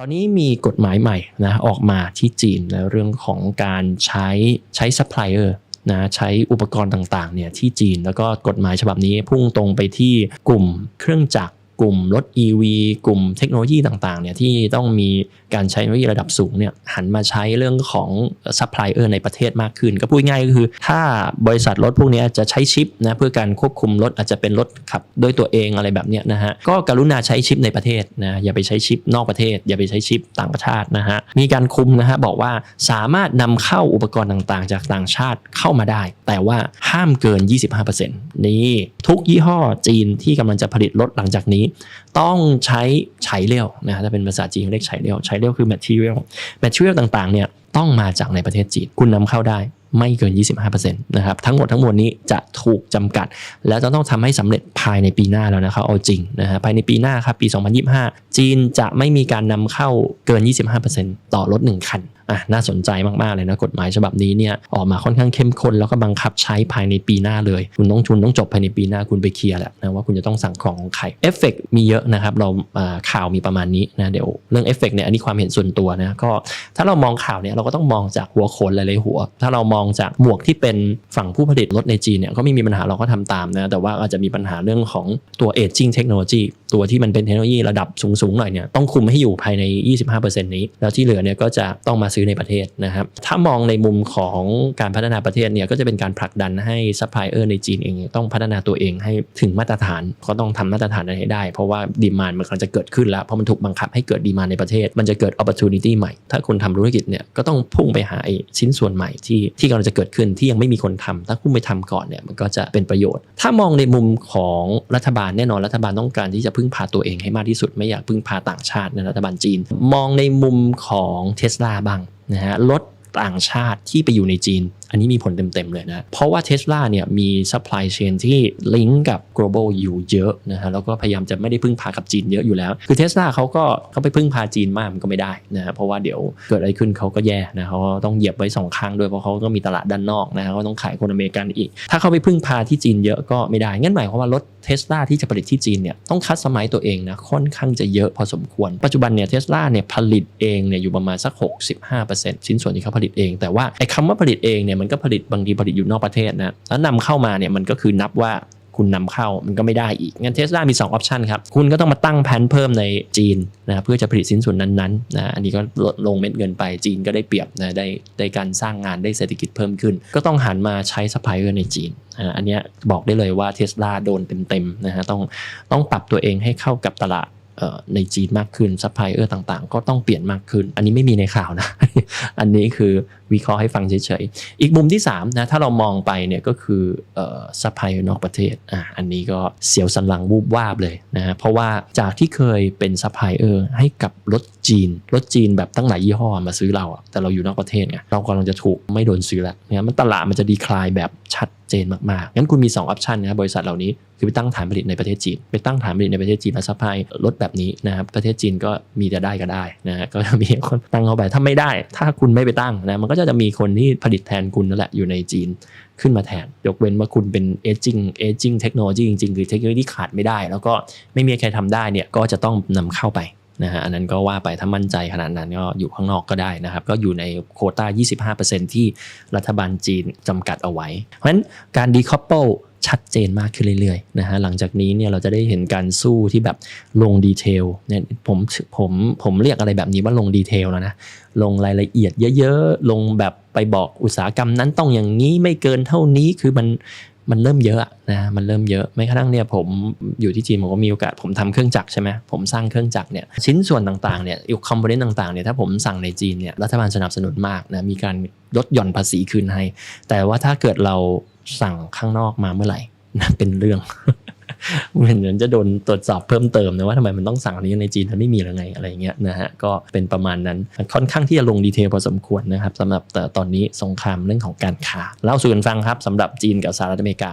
ตอนนี้มีกฎหมายใหม่นะออกมาที่จีนนะเรื่องของการใช้ใช้ซัพพลายเออร์นะใช้อุปกรณ์ต่างๆเนี่ยที่จีน แล้วก็กฎหมายฉบับนี้พุ่งตรงไปที่กลุ่มเครื่องจักร กลุ่มรถ EV กลุ่มเทคโนโลยีต่างๆเนี่ยที่ต้องมีการใช้เทคโนโลยีระดับสูงเนี่ยหันมาใช้เรื่องของซัพพลายเออร์ในประเทศมากขึ้น ก็พูดง่ายก็คือ ถ้าบริษัทรถพวกนี้จะใช้ชิปนะเพื่อการควบคุมรถอาจจะเป็นรถขับด้วยตัวเองอะไรแบบเนี้ยนะฮะก็กรุณาใช้ชิปในประเทศนะอย่าไปใช้ชิปนอกประเทศ อย่าไปใช้ชิปต่างประเทศนะฮะมีการคุมนะฮะบอกว่าสามารถนำเข้าอุปกรณ์ต่างๆ จากต่างชาติเข้ามาได้ แต่ว่าห้ามเกิน 25%นี่ทุกยี่ห้อจีนที่กำลังจะผลิตรถหลังจากนี้ต้องใช้ไฉเลี่ยวนะฮะถ้าเป็นภาษาจีนเรียกไฉเลี่ยวไฉเลี่ยวคือ material material ต่างๆเนี่ยต้องมาจากในประเทศจีนคุณนำเข้าได้ไม่เกิน 25%นะครับ ทั้งหมดทั้งมวลนี้จะถูกจำกัด แล้วจะต้องทำให้สำเร็จภายในปีหน้าแล้วนะครับ เอาจริงนะฮะภายในปีหน้าครับ ปี 2025 จีนจะไม่มีการนำเข้าเกิน 25%ต่อรถ1คัน อะน่าสนใจมากๆเลยนะกฎหมายฉบับนี้เนี่ยออกมาค่อนข้างเข้มข้นแล้วก็บังคับใช้ภายในปีหน้าเลย คุณต้องชุนต้องจบภายในปีหน้าคุณไปเคลียร์แหละนะว่าคุณจะต้องสั่งของของใครเอฟเฟกมีเยอะนะครับเราข่าวมีประมาณนี้นะเดี๋ยวเรื่องเอฟเฟกเนี่ยอันนี้ความเห็นส่วนตัวนะก็ถ้าเรามองข่าวเนี่ยเราก็ต้องมองจากหัวโขนหลายๆหัว ถ้าเรามองจากหมวกที่เป็นฝั่งผู้ผลิตรถในจีนเนี่ยก็ไม่มีปัญหาเราก็ทำตามนะแต่ว่าอาจจะมีปัญหาเรื่องของตัวเอจจิ้งเทคโนโลยีตัวที่มันเป็นเทคโนโลยีระดับสูงๆหน่อยเนี่ยต้องคุมให้อยู่ภายใน 25%นี้ แล้วที่เหลือเนี่ยก็จะต้องมาซื้อในประเทศนะครับถ้ามองในมุมของการพัฒนาประเทศเนี่ยก็จะเป็นการผลักดันให้ซัพพลายเออร์ในจีนเองต้องพัฒนาตัวเองให้ถึงมาตรฐานก็ต้องทำมาตรฐานนั้นให้ได้ เพราะว่าดีมานมันกำลังจะเกิดขึ้นแล้วเพราะมันถูกบังคับให้เกิดดีมานในประเทศ มันจะเกิด opportunity ใหม่ ถ้าคุณทำธุรกิจเนี่ยก็ต้องพุ่งไปหาชิ้นส่วนใหม่ที่ที่กำลังจะเกิดขึ้นที่ยังไม่มีคนทำถ้าคุณไปทำก่อนเนี่ยมันก็จะเป็นประโยชน์ ถ้ามองในมุมของรัฐบาลแน่นอนรัฐบาลต้องการที่จะพึ่งพาตัวเองให้มากที่สุด ไม่อยากพึ่งพาต่างชาติในะรัฐบาลจีน มองในมุมของเทสลาบ้างนะฮะรถต่างชาติที่ไปอยู่ในจีนอันนี้มีผลเต็มๆเลยนะ เพราะว่า Tesla เนี่ยมี supply chain ที่ลิงก์กับ global อยู่เยอะนะฮะแล้วก็พยายามจะไม่ได้พึ่งพากับจีนเยอะอยู่แล้ว คือ Tesla เขาก็เขาไปพึ่งพาจีนมากมันก็ไม่ได้นะฮะเพราะว่าเดี๋ยวเกิดอะไรขึ้นเขาก็แย่นะเขาต้องเหยียบไว้สองข้างด้วยเพราะเขาก็มีตลาดด้านนอกนะฮะก็ต้องขายคนอเมริกันอีก ถ้าเขาไปพึ่งพาที่จีนเยอะก็ไม่ได้งั้นหมายความว่ารถ Tesla ที่จะผลิตที่จีนเนี่ยต้องคัดสมัยตัวเองนะค่อนข้างจะเยอะพอสมควร ปัจจุบันเนี่ย Tesla เนี่ยผลิตเองเนี่ยอยู่ประมาณสัก 65%ชิ้นส่วนที่เขาผลิตเอง แต่ว่าไอ้คำว่าผลิตเองเนี่ยมันก็ผลิตบางทีผลิตอยู่นอกประเทศนะแล้วนำเข้ามาเนี่ยมันก็คือนับว่าคุณนำเข้ามันก็ไม่ได้อีก งั้นเทสลามี2ออปชันครับ คุณก็ต้องมาตั้งแผนเพิ่มในจีนนะเพื่อจะผลิตสินส่วนนั้นๆนะอันนี้ก็ลดลงเม็ดเงินไปจีนก็ได้เปรียบนะได้ได้การสร้างงานได้เศรษฐกิจเพิ่มขึ้น ก็ต้องหันมาใช้ซัพพลายเออร์ในจีนอันนี้บอกได้เลยว่าเทสลาโดนเต็มๆนะฮะต้องต้องปรับตัวเองให้เข้ากับตลาด ในจีนมากขึ้นซัพพลายเออร์ต่างๆ ก็ต้องเปลี่ยนมากขึ้น อันนี้ไม่มีในข่าวนะ อันนี้คือวิเคราะห์ให้ฟังเฉยๆ อีกมุมที่3นะถ้าเรามองไปเนี่ยก็คือซัพพลายเออร์นอกประเทศอะอันนี้ก็เสียวสันหลังวูบวาบเลยนะฮะเพราะว่าจากที่เคยเป็นซัพพลายเออร์ให้กับรถ จีน รถจีนแบบตั้งหลายยี่ห้อมาซื้อเราอะแต่เราอยู่นอกประเทศไงเรากำลังจะถูกไม่โดนซื้อแล้วเนี่ยมันตลาดมันจะดีคลายแบบชัดเจนมากๆงั้นคุณมี2ออปชันนะบริษัทเหล่านี้คือไปตั้งฐานผลิตในประเทศจีน ไปตั้งฐานผลิตในประเทศจีนมาซัพพลายรถแบบนี้นะครับประเทศจีนก็มีจะได้ก็ได้นะฮะก็จะมีคนตั้งเข้าไปถ้าไม่ได้ ถ้าคุณไม่ไปตั้งนะมันก็จะมีคนที่ผลิตแทนคุณนั่นแหละอยู่ในจีนขึ้นมาแทน ยกเว้นว่าคุณเป็น aging aging เทคโนโลยีจริงๆ คือเทคโนโลยีที่ขาดไม่ได้ แล้วก็ไม่มีใครทำได้เนี่ยก็จะต้องนำเข้าไป นะฮะอันนั้นก็ว่าไปถ้ามั่นใจขนาดนั้นก็อยู่ข้างนอกก็ได้นะครับ ก็อยู่ในโคต้า 25%ที่รัฐบาลจีนจำกัดเอาไว้ เพราะฉะนั้นการดีคอปเปิลชัดเจนมากขึ้นเรื่อยๆนะฮะหลังจากนี้เนี่ยเราจะได้เห็นการสู้ที่แบบลงดีเทลเนี่ยผมผมผมเรียกอะไรแบบนี้ว่าลงดีเทลแล้วนะลงรายละเอียดเยอะๆ ลงแบบไปบอกอุตสาหกรรมนั้นต้องอย่างนี้ไม่เกินเท่านี้คือมัน มันเริ่มเยอะนะมันเริ่มเยอะไม่กระทั่งเนี่ยผมอยู่ที่จีนผมก็มีโอกาสผมทำเครื่องจักรใช่ไหมผมสร้างเครื่องจักรเนี่ยชิ้นส่วนต่างๆเนี่ยอุปกรณ์ต่างๆเนี่ยถ้าผมสั่งในจีนเนี่ยรัฐบาลสนับสนุนมากนะมีการลดหย่อนภาษีคืนให้ แต่ว่าถ้าเกิดเราสั่งข้างนอกมาเมื่อไหร่นะเป็นเรื่อง เหมือนจะโดนตรวจสอบเพิ่มเติมนะว่าทำไมมันต้องสั่งอันนี้ในจีนมันไม่มีหรือไงอะไรเงี้ยนะฮะก็เป็นประมาณนั้นค่อนข้างที่จะลงดีเทลพอสมควรนะครับสำหรับแต่ตอนนี้สงครามเรื่องของการค้าเล่าสู่กันฟังครับสำหรับจีนกับสหรัฐอเมริกา